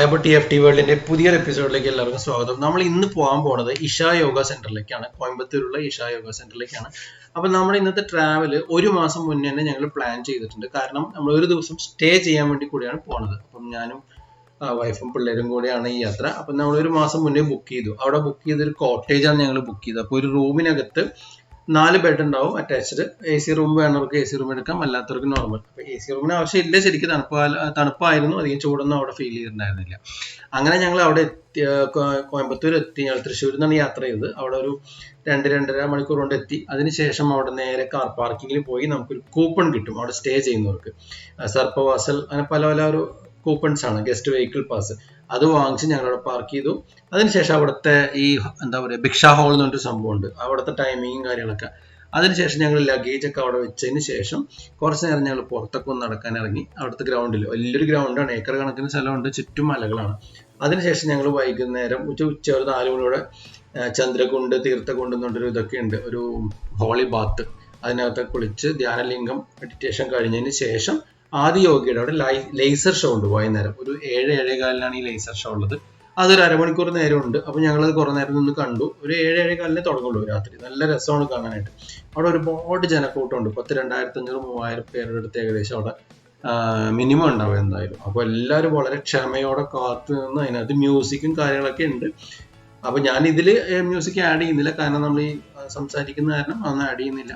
അപ്പോൾ T F T വേൾഡിന്റെ പുതിയൊരു എപ്പിസോഡിലേക്ക് എല്ലാവർക്കും സ്വാഗതം. നമ്മൾ ഇന്ന് പോകാൻ പോണത് ഇഷ യോഗ സെന്ററിലേക്കാണ്. കോയമ്പത്തൂരുള്ള ഇഷ യോഗ സെന്ററിലേക്കാണ്. അപ്പൊ നമ്മൾ ഇന്നത്തെ ട്രാവൽ ഒരു മാസം മുന്നേ തന്നെ ഞങ്ങൾ പ്ലാൻ ചെയ്തിട്ടുണ്ട്. കാരണം നമ്മൾ ഒരു ദിവസം സ്റ്റേ ചെയ്യാൻ വേണ്ടി കൂടിയാണ് പോണത്. അപ്പം ഞാനും വൈഫും പിള്ളേരും കൂടിയാണ് ഈ യാത്ര. അപ്പം നമ്മൾ ഒരു മാസം മുന്നേ ബുക്ക് ചെയ്തു. അവിടെ ബുക്ക് ചെയ്തൊരു കോട്ടേജാണ് ഞങ്ങൾ ബുക്ക് ചെയ്തത്. അപ്പോൾ ഒരു റൂമിനകത്ത് നാല് ബെഡ് ഉണ്ടാവും അറ്റാച്ച്ഡ് എ സി റൂം വേണവർക്ക് എ സി റൂം എടുക്കാം അല്ലാത്തവർക്ക് നോർമൽ അപ്പോൾ എ സി റൂമിന് ആവശ്യമില്ല ശരിക്കും തണുപ്പ് തണുപ്പായിരുന്നു അധികം ചൂടൊന്നും അവിടെ ഫീൽ ചെയ്തിട്ടുണ്ടായിരുന്നില്ല. അങ്ങനെ ഞങ്ങൾ അവിടെ എത്തി കോയമ്പത്തൂർ എത്തി. ഞങ്ങൾ തൃശ്ശൂരിൽ നിന്നാണ് യാത്ര ചെയ്തത്. അവിടെ ഒരു രണ്ട് രണ്ടര മണിക്കൂർ കൊണ്ട് എത്തി. അതിനുശേഷം അവിടെ നേരെ കാർ പാർക്കിങ്ങിൽ പോയി നമുക്കൊരു കൂപ്പൺ കിട്ടും അവിടെ സ്റ്റേ ചെയ്യുന്നവർക്ക്. സർപ്പവാസൽ അങ്ങനെ പല പല ഒരു കൂപ്പൺസ് ആണ്. ഗസ്റ്റ് വെഹിക്കിൾ പാസ് അത് വാങ്ങിച്ച് ഞങ്ങൾ അവിടെ പാർക്ക് ചെയ്തു. അതിനുശേഷം അവിടുത്തെ ഈ എന്താ പറയുക ഭിക്ഷ ഹോൾ എന്ന് പറഞ്ഞൊരു സംഭവമുണ്ട്. അവിടുത്തെ ടൈമിങ്ങും കാര്യങ്ങളൊക്കെ. അതിനുശേഷം ഞങ്ങൾ ലഗേജ് ഒക്കെ അവിടെ വെച്ചതിന് ശേഷം കുറച്ച് നേരം ഞങ്ങൾ പുറത്തൊക്കെ ഒന്ന് നടക്കാൻ ഇറങ്ങി. അവിടുത്തെ ഗ്രൗണ്ടിൽ വലിയൊരു ഗ്രൗണ്ടാണ് ഏക്കർ കണക്കിന് സ്ഥലമുണ്ട്. ചുറ്റും മലകളാണ്. അതിനുശേഷം ഞങ്ങൾ വൈകുന്നേരം ഉച്ച ഉച്ച ഒരു നാല് മണിയോടെ ചന്ദ്രകുണ്ട് തീർത്ഥകുണ്ട് എന്നുള്ളൊരു ഇതൊക്കെ ഉണ്ട്. ഒരു ഹോളി ബാത്ത് അതിനകത്ത് കുളിച്ച് ധ്യാനലിംഗം മെഡിറ്റേഷൻ കഴിഞ്ഞതിന് ശേഷം ആദ്യ യോഗിയുടെ അവിടെ ലേസർ ഷോ ഉണ്ട് വൈകുന്നേരം. ഒരു ഏഴ് ഏഴേകാലിനാണ് ഈ ലേസർ ഷോ ഉള്ളത്. അതൊരു അരമണിക്കൂർ നേരം ഉണ്ട് അപ്പൊ ഞങ്ങൾ കുറെ നേരം നിന്ന് കണ്ടു. ഒരു ഏഴ് ഏഴേകാലിനെ തുടങ്ങുള്ളൂ രാത്രി. നല്ല രസമാണ് കാണാനായിട്ട്. അവിടെ ഒരുപാട് ജനക്കൂട്ടമുണ്ട്. പത്ത് രണ്ടായിരത്തി അഞ്ഞൂറ് മൂവായിരം പേരുടെ അടുത്ത് ഏകദേശം അവിടെ മിനിമം ഉണ്ടാവും എന്തായാലും. അപ്പൊ എല്ലാവരും വളരെ ക്ഷമയോടെ കാത്തു നിന്ന് അതിനകത്ത് മ്യൂസിക്കും കാര്യങ്ങളൊക്കെ ഉണ്ട്. അപ്പൊ ഞാൻ ഇതിൽ മ്യൂസിക് ആഡ് ചെയ്യുന്നില്ല. കാരണം നമ്മൾ ഈ സംസാരിക്കുന്ന കാരണം അതൊന്നും ആഡ് ചെയ്യുന്നില്ല.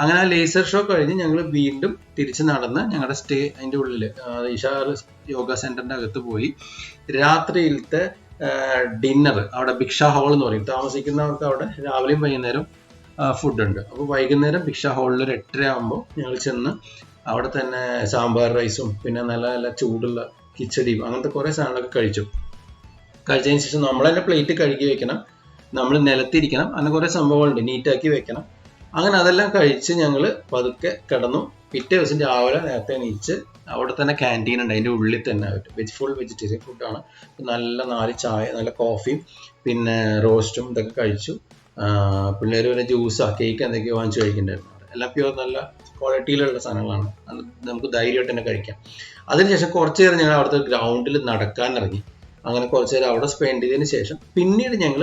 അങ്ങനെ ആ ലേസർ ഷോ കഴിഞ്ഞ് ഞങ്ങൾ വീണ്ടും തിരിച്ച് നടന്ന് ഞങ്ങളുടെ സ്റ്റേ അതിന്റെ ഉള്ളിൽ ഇഷാർ യോഗ സെന്ററിന്റെ അകത്ത് പോയി. രാത്രിയിലത്തെ ഡിന്നർ അവിടെ ഭിക്ഷ ഹോൾ എന്ന് പറയും. താമസിക്കുന്നവർക്ക് അവിടെ രാവിലെയും വൈകുന്നേരം ഫുഡ് ഉണ്ട്. അപ്പോൾ വൈകുന്നേരം ഭിക്ഷ ഹോളിൽ ഒരു എട്ടര ആകുമ്പോൾ ഞങ്ങൾ ചെന്ന് അവിടെ തന്നെ സാമ്പാർ റൈസും പിന്നെ നല്ല നല്ല ചൂടുള്ള കിച്ചടിയും അങ്ങനത്തെ കുറേ സാധനങ്ങളൊക്കെ കഴിച്ചു. കഴിച്ചതിന് ശേഷം നമ്മൾ തന്നെ പ്ലേറ്റ് കഴുകി വെക്കണം. നമ്മൾ നിലത്തിരിക്കണം. അങ്ങനെ കുറേ സംഭവങ്ങളുണ്ട്. നീറ്റാക്കി വെക്കണം. അങ്ങനെ അതെല്ലാം കഴിച്ച് ഞങ്ങൾ പതുക്കെ കിടന്നു. പിറ്റേ ദിവസം രാവിലെ നേരത്തെ എണീച്ച് അവിടെ തന്നെ ക്യാന്റീൻ ഉണ്ട്. അതിന്റെ ഉള്ളിൽ തന്നെ വെജ് ഫുൾ വെജിറ്റേറിയൻ ഫുഡാണ് നല്ല നാല് ചായ നല്ല കോഫിയും പിന്നെ റോസ്റ്റും ഇതൊക്കെ കഴിച്ചു. പിള്ളേർ പിന്നെ ജ്യൂസാ കേക്ക് എന്തൊക്കെയോ വാങ്ങിച്ചു കഴിക്കുന്നുണ്ടായിരുന്നു. എല്ലാം പ്യൂർ നല്ല ക്വാളിറ്റിയിലുള്ള സാധനങ്ങളാണ്. നമുക്ക് ധൈര്യമായിട്ട് തന്നെ കഴിക്കാം. അതിനുശേഷം കുറച്ച് നേരം ഞങ്ങൾ അവിടുത്തെ ഗ്രൗണ്ടിൽ നടക്കാൻ ഇറങ്ങി. അങ്ങനെ കുറച്ച് നേരം അവിടെ സ്പെൻഡ് ചെയ്തതിന് ശേഷം പിന്നീട് ഞങ്ങൾ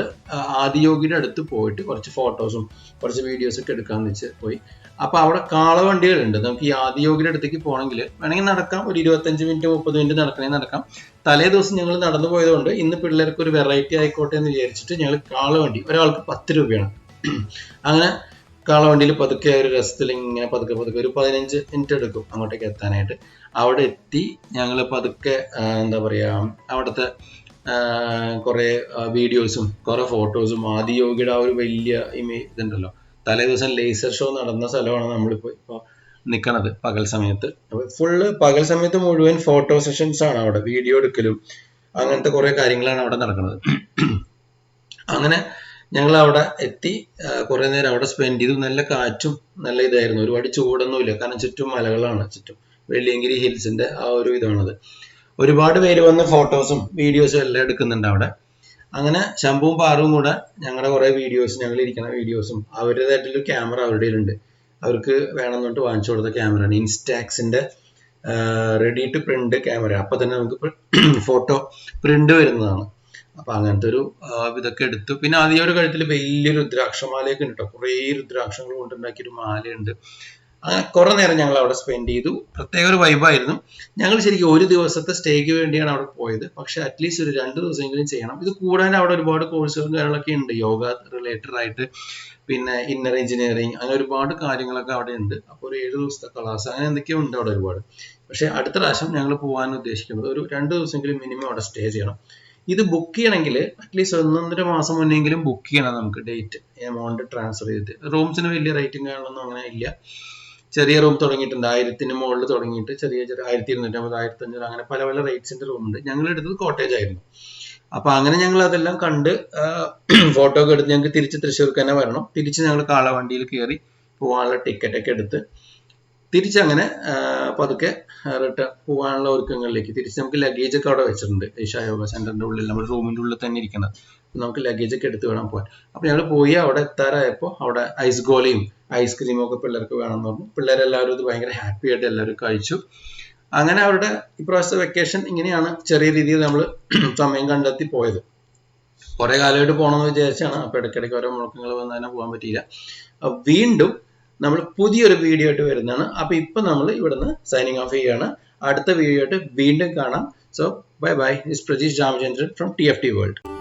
ആദിയോഗിയുടെ അടുത്ത് പോയിട്ട് കുറച്ച് ഫോട്ടോസും കുറച്ച് വീഡിയോസ് ഒക്കെ എടുക്കാമെന്ന് വെച്ച് പോയി. അപ്പൊ അവിടെ കാളവണ്ടികളുണ്ട്. നമുക്ക് ഈ ആദിയോഗിയുടെ അടുത്തേക്ക് പോകണമെങ്കിൽ വേണമെങ്കിൽ നടക്കാം. ഒരു ഇരുപത്തഞ്ച് മിനിറ്റ് മുപ്പത് മിനിറ്റ് നടക്കണമെങ്കിൽ നടക്കാം. തലേ ദിവസം ഞങ്ങൾ നടന്നു പോയതുകൊണ്ട് ഇന്ന് പിള്ളേർക്ക് ഒരു വെറൈറ്റി ആയിക്കോട്ടെ എന്ന് വിചാരിച്ചിട്ട് ഞങ്ങൾ കാളവണ്ടി ഒരാൾക്ക് പത്ത് രൂപയാണ്. അങ്ങനെ കാളവണ്ടിയിൽ പതുക്കെ ഒരു രസത്തിൽ ഇങ്ങനെ പതുക്കെ പതുക്കെ ഒരു പതിനഞ്ച് മിനിറ്റ് എടുക്കും അങ്ങോട്ടേക്ക് എത്താനായിട്ട്. അവിടെ എത്തി ഞങ്ങൾ പതുക്കെ എന്താ പറയുക അവിടുത്തെ കുറേ വീഡിയോസും കുറേ ഫോട്ടോസും ആദിയോഗിയുടെ ആ ഒരു വലിയ ഇമേജ് ഇതുണ്ടല്ലോ. തലേ ദിവസം ലേസർ ഷോ നടന്ന സ്ഥലമാണ് നമ്മളിപ്പോൾ ഇപ്പൊ നിൽക്കണത് പകൽ സമയത്ത്. ഫുള്ള് പകൽ സമയത്ത് മുഴുവൻ ഫോട്ടോ സെഷൻസ് ആണ് അവിടെ വീഡിയോ എടുക്കലും അങ്ങനത്തെ കുറേ കാര്യങ്ങളാണ് അവിടെ നടക്കുന്നത്. അങ്ങനെ ഞങ്ങൾ അവിടെ എത്തി കുറേ നേരം അവിടെ സ്പെൻഡ് ചെയ്തു. നല്ല കാറ്റും നല്ല ഇതായിരുന്നു. ഒരുപാട് ചൂടൊന്നുമില്ല. കാരണം ചുറ്റും മലകളാണ്. ചുറ്റും വെള്ളിയങ്കിരി ഹിൽസിന്റെ ആ ഒരു ഇതാണത്. ഒരുപാട് പേര് വന്ന് ഫോട്ടോസും വീഡിയോസും എല്ലാം എടുക്കുന്നുണ്ട് അവിടെ. അങ്ങനെ ശംഭുവും പാറും കൂടെ ഞങ്ങളുടെ കുറെ വീഡിയോസ് ഞങ്ങൾ ഇരിക്കുന്ന വീഡിയോസും അവരുടേതായിട്ടുള്ള ക്യാമറ അവരുടെ ഉണ്ട് അവർക്ക് വേണമെന്നിട്ട് വാങ്ങിച്ചു കൊടുത്ത ക്യാമറയാണ്. ഇൻസ്റ്റാക്സിന്റെ റെഡി ടു പ്രിന്റ് ക്യാമറ അപ്പൊ തന്നെ നമുക്ക് ഫോട്ടോ പ്രിന്റ് വരുന്നതാണ്. അപ്പൊ അങ്ങനത്തെ ഒരു ഇതൊക്കെ എടുത്തു. പിന്നെ ആദ്യം ഒരു കഴുത്തിൽ വലിയ രുദ്രാക്ഷമാലയൊക്കെ ഉണ്ട് കേട്ടോ കുറേ രുദ്രാക്ഷങ്ങൾ കൊണ്ടുണ്ടാക്കിയ ഒരു മാലയുണ്ട് കുറെ നേരം ഞങ്ങൾ അവിടെ സ്പെൻഡ് ചെയ്തു. പ്രത്യേക ഒരു വൈബായിരുന്നു ഞങ്ങൾ ശരിക്കും ഒരു ദിവസത്തെ സ്റ്റേക്ക് വേണ്ടിയാണ് അവിടെ പോയത്. പക്ഷെ അറ്റ്ലീസ്റ്റ് ഒരു രണ്ട് ദിവസമെങ്കിലും ചെയ്യണം. ഇത് കൂടാതെ അവിടെ ഒരുപാട് കോഴ്സുകളും കാര്യങ്ങളൊക്കെ ഉണ്ട്. യോഗ റിലേറ്റഡ് ആയിട്ട് പിന്നെ ഇന്നർ എഞ്ചിനീയറിങ് അങ്ങനെ ഒരുപാട് കാര്യങ്ങളൊക്കെ അവിടെ ഉണ്ട്. അപ്പോൾ ഒരു ഏഴ് ദിവസത്തെ ക്ലാസ് അങ്ങനെ എന്തൊക്കെയോ ഉണ്ട് അവിടെ ഒരുപാട്. പക്ഷെ അടുത്ത പ്രാവശ്യം ഞങ്ങൾ പോകാൻ ഉദ്ദേശിക്കുന്നത് ഒരു രണ്ട് ദിവസമെങ്കിലും മിനിമം അവിടെ സ്റ്റേ ചെയ്യണം. ഇത് ബുക്ക് ചെയ്യണമെങ്കിൽ അറ്റ്ലീസ്റ്റ് ഒന്നൊന്നര മാസം മുന്നെങ്കിലും ബുക്ക് ചെയ്യണം നമുക്ക് ഡേറ്റ് എമൗണ്ട് ട്രാൻസ്ഫർ ചെയ്തിട്ട്. റൂംസിന് വലിയ റേറ്റിംഗ് കാര്യങ്ങളൊന്നും അങ്ങനെ ഇല്ല. ചെറിയ റൂം തുടങ്ങിയിട്ടുണ്ട്. ആയിരത്തിന് മുകളിൽ തുടങ്ങിയിട്ട് ചെറിയ ചെറിയ ആയിരത്തി ഇരുന്നൂറ്റമ്പത് ആയിരത്തി അഞ്ഞൂറ് അങ്ങനെ പല പല റേറ്റ്സിന്റെ റൂം ഉണ്ട്. ഞങ്ങൾ എടുത്തത് കോട്ടേജ് ആയിരുന്നു. അപ്പൊ അങ്ങനെ ഞങ്ങൾ അതെല്ലാം കണ്ട് ഫോട്ടോ ഒക്കെ എടുത്ത് ഞങ്ങൾക്ക് തിരിച്ച് തൃശ്ശൂർക്ക് തന്നെ വരണം. തിരിച്ച് ഞങ്ങൾ കാളവണ്ടിയിൽ കയറി പോകാനുള്ള ടിക്കറ്റ് ഒക്കെ എടുത്ത് തിരിച്ചങ്ങനെ പതുക്കെ റിട്ടേൺ പോകാനുള്ള ഒരുക്കങ്ങളിലേക്ക് തിരിച്ച് നമുക്ക് ലഗേജ് ഒക്കെ അവിടെ വെച്ചിട്ടുണ്ട്. ഈശാ യോഗ സെന്ററിന്റെ ഉള്ളിൽ നമ്മുടെ റൂമിന്റെ ഉള്ളിൽ തന്നെ ഇരിക്കുന്നത് നമുക്ക് ലഗേജ് ഒക്കെ എടുത്ത് വേണം പോകാൻ അപ്പൊ ഞങ്ങൾ പോയി അവിടെ എത്താറായപ്പോൾ അവിടെ ഐസ് ഗോളിയും ഐസ്ക്രീമും ഒക്കെ പിള്ളേർക്ക് വേണമെന്ന് പറഞ്ഞു. പിള്ളേരെല്ലാവരും ഇത് ഭയങ്കര ഹാപ്പി ആയിട്ട് എല്ലാവരും കഴിച്ചു. അങ്ങനെ അവരുടെ ഇപ്രാവശ്യത്തെ വെക്കേഷൻ ഇങ്ങനെയാണ് ചെറിയ രീതിയിൽ നമ്മൾ സമയം കണ്ടെത്തി പോയത്. കുറെ കാലമായിട്ട് പോകണമെന്ന് വിചാരിച്ചാണ്. അപ്പൊ ഇടയ്ക്കിടയ്ക്ക് ഓരോ മുഴക്കങ്ങൾ വന്ന് തന്നെ പോകാൻ പറ്റിയില്ല. വീണ്ടും നമ്മൾ പുതിയൊരു വീഡിയോ ആയിട്ട് വരുന്നതാണ്. അപ്പൊ ഇപ്പൊ നമ്മൾ ഇവിടുന്ന് സൈനിങ് ഓഫ് ചെയ്യാണ് അടുത്ത വീഡിയോ ആയിട്ട് വീണ്ടും കാണാം. So bye bye is Prajeesh Ramachandran from T F T world